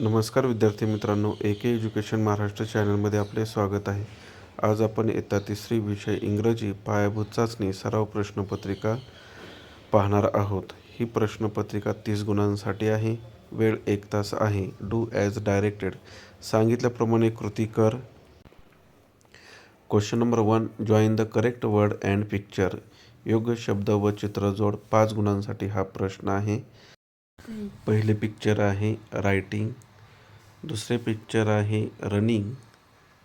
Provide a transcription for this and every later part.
नमस्कार विद्यार्थी मित्रांनो ए के एज्युकेशन महाराष्ट्र चॅनलमध्ये आपले स्वागत आहे. आज आपण येत्या तिसरी विषय इंग्रजी पायाभूत चाचणी सराव प्रश्नपत्रिका पाहणार आहोत. ही प्रश्नपत्रिका तीस गुणांसाठी आहे वेळ एक तास आहे. डू ॲज डायरेक्टेड सांगितल्याप्रमाणे कृती कर. Question number one join the correct word and picture योग्य शब्द व चित्र जोड पाच गुणांसाठी हा प्रश्न आहे. पहिले पिक्चर आहे रायटिंग दुसरे पिक्चर आहे रनिंग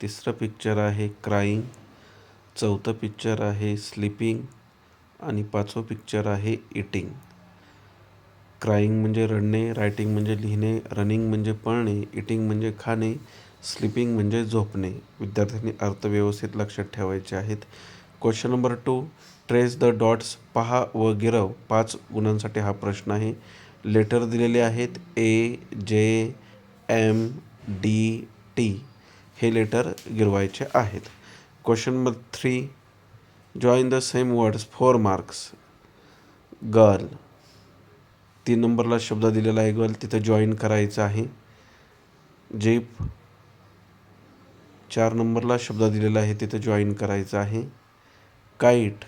तिसरं पिक्चर आहे क्राईंग चौथं पिक्चर आहे स्लिपिंग आणि पाचवं पिक्चर आहे इटिंग क्राईंग म्हणजे रडणे रायटिंग म्हणजे लिहिणे रनिंग म्हणजे पळणे इटिंग म्हणजे खाणे स्लिपिंग म्हणजे झोपणे. विद्यार्थ्यांनी अर्थ व्यवस्थित लक्षात ठेवायचे आहेत. Question number two trace the dots पहा व गिरव. पाच गुणांसाठी हा प्रश्न आहे. लेटर दिलेले आहेत A J M D T हे लेटर गिरवायचे आहेत. Question number three join the same words four marks girl तीन नंबरला शब्द दिलेला आहे गर्ल तिथं जॉईन करायचं आहे. जीप चार नंबरला शब्द दिलेला आहे तिथे जॉईन करायचं आहे. काईट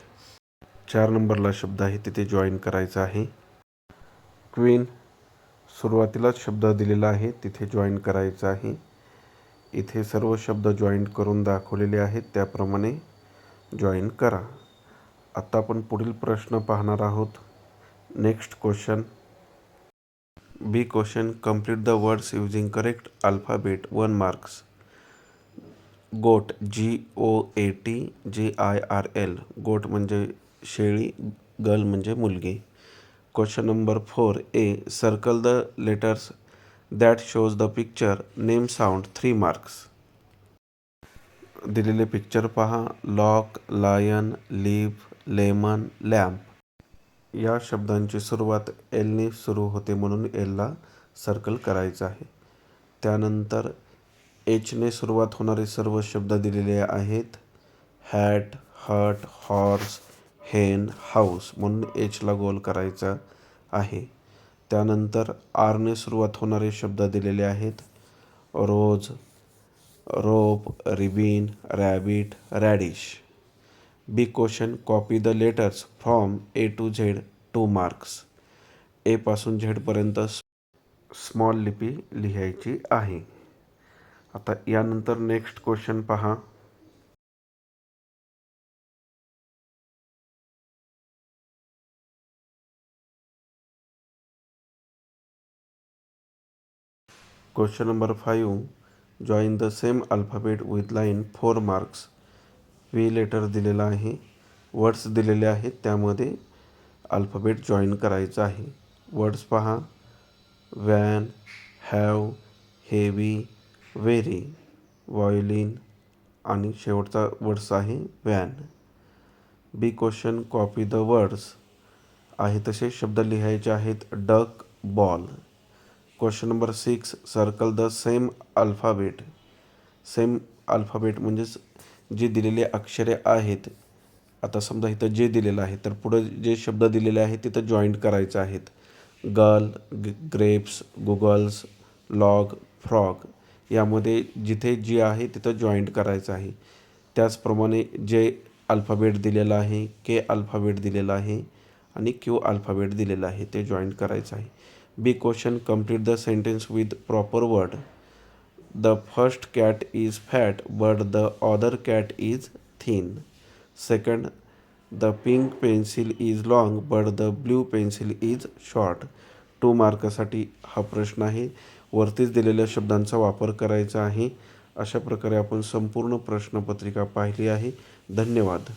चार नंबरला शब्द आहे तिथे जॉईन करायचं आहे. क्वीन सुरुवातीलाच शब्द दिलेला आहे तिथे जॉईन करायचं आहे. इथे सर्व शब्द जॉईन करून दाखवलेले आहेत त्याप्रमाणे जॉईन करा. आत्ता आपण पुढील प्रश्न पाहणार आहोत. Next question B question complete the words using correct alphabet one marks goat G O A T G I R L goat म्हणजे शेळी गर्ल म्हणजे मुलगी. Question number four A circle the letters that shows the picture name sound three marks दिलेले picture पहा. Lock lion leaf lemon lamp या शब्दांची सुरुवात एलने सुरू होते म्हणून एलला सर्कल करायचं आहे. त्यानंतर एचने सुरुवात होणारे सर्व शब्द दिलेले आहेत. Hat hut horse hen house म्हणून एचला गोल करायचा आहे. त्यानंतर आरने सुरुवात होणारे शब्द दिलेले आहेत. Rose rope ribbon rabbit radish. B question copy the letters from A to Z two marks. एपासून झेडपर्यंत स्मॉल लिपी लिहायची आहे. आता यानंतर नेक्स्ट क्वेश्चन पहा. Question number five. Join the same alphabet with line four marks V letter दिलेला आहे. Words दिलेले आहेत. त्यामध्ये अल्फाबेट जॉईन करायचं आहे. वर्ड्स पहा. Van have heavy very violin आणि शेवटचा वर्ड्स आहे van B question copy the words आहे तसे शब्द लिहायचे आहेत. Duck ball question number six circle the same alphabet same alphabet म्हणजेच जे दिलेले अक्षरे आहेत. आता समजा इथं जे दिलेलं आहे तर पुढं जे शब्द दिलेले आहेत तिथं जॉईंट करायचं आहेत. Girl grapes goggles log frog यामध्ये जिथे जी आहे तिथं जॉईंट करायचं आहे. त्याचप्रमाणे जे अल्फाबेट दिलेलं आहे के अल्फाबेट दिलेलं आहे आणि क्यू अल्फाबेट दिलेलं आहे ते जॉईंट करायचं आहे. B question complete the sentence with proper word. The first cat is fat but the other cat is thin. Second the pink pencil is long but the blue pencil is short. Two मार्कासाठी हा प्रश्न आहे. वरतीच दिलेल्या शब्दांचा वापर करायचा आहे. अशा प्रकारे आपण संपूर्ण प्रश्नपत्रिका पाहिली आहे. धन्यवाद.